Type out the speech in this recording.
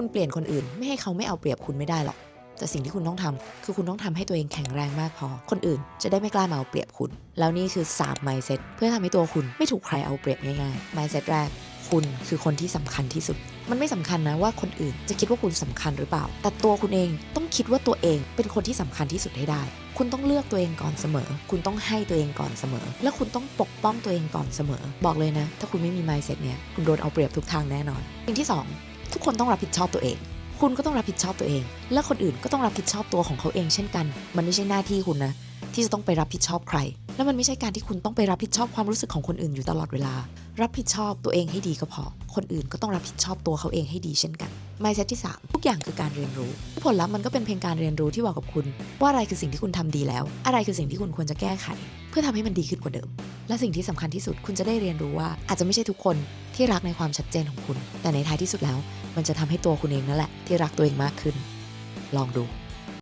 คุณเปลี่ยนคนอื่น ไม่ให้เขาไม่เอาเปรียบคุณไม่ได้หรอก แต่สิ่งที่คุณต้องทำคือคุณต้องทำให้ตัวเองแข็งแรงมากพอ คนอื่นจะได้ไม่กล้ามาเอาเปรียบคุณ แล้วนี่คือ3 mindset เพื่อทำให้ตัวคุณไม่ถูกใครเอาเปรียบง่ายๆ mindset แรกคุณคือคนที่สำคัญที่สุด มันไม่สำคัญนะว่าคนอื่นจะคิดว่าคุณสำคัญหรือเปล่า แต่ตัวคุณเองต้องคิดว่าตัวเองเป็นคนที่สำคัญที่สุดให้ได้ คุณต้องเลือกตัวเองก่อนเสมอ คุณต้องให้ตัวเองก่อนเสมอ และคุณต้องปกป้องตัวเองก่อนเสมอ บอกเลยนะ ถ้าคุณไม่มี mindset เนี่ย คุณโดนเอาเปรียบทุกทางแน่นอนสิ่งที่สอง ทุกคนต้องรับผิดชอบตัวเอง คุณก็ต้องรับผิดชอบตัวเอง และคนอื่นก็ต้องรับผิดชอบตัวของเขาเองเช่นกัน มันไม่ใช่หน้าที่คุณนะที่จะต้องไปรับผิดชอบใคร และมันไม่ใช่การที่คุณต้องไปรับผิดชอบความรู้สึกของคนอื่นอยู่ตลอดเวลา รับผิดชอบตัวเองให้ดีก็พอ คนอื่นก็ต้องรับผิดชอบตัวเขาเองให้ดีเช่นกัน mindset ที่ 3 ทุกอย่างคือการเรียนรู้ ผลลัพธ์มันก็เป็นเพียงการเรียนรู้ที่บอกกับคุณ ว่าอะไรคือสิ่งที่คุณทำดีแล้ว อะไรคือสิ่งที่คุณควรจะแก้ไข เพื่อทำให้มันดีขึ้นกว่าเดิม และสิ่งที่สำคัญที่สุดคุณจะได้เรียนรู้ว่าอาจจะไม่ใช่ทุกคน ที่รักในความชัดเจนของคุณ แต่ในท้ายที่สุดแล้ว มันจะทำให้ตัวคุณเองนั่นแหละ ที่รักตัวเองมากขึ้น ลองดู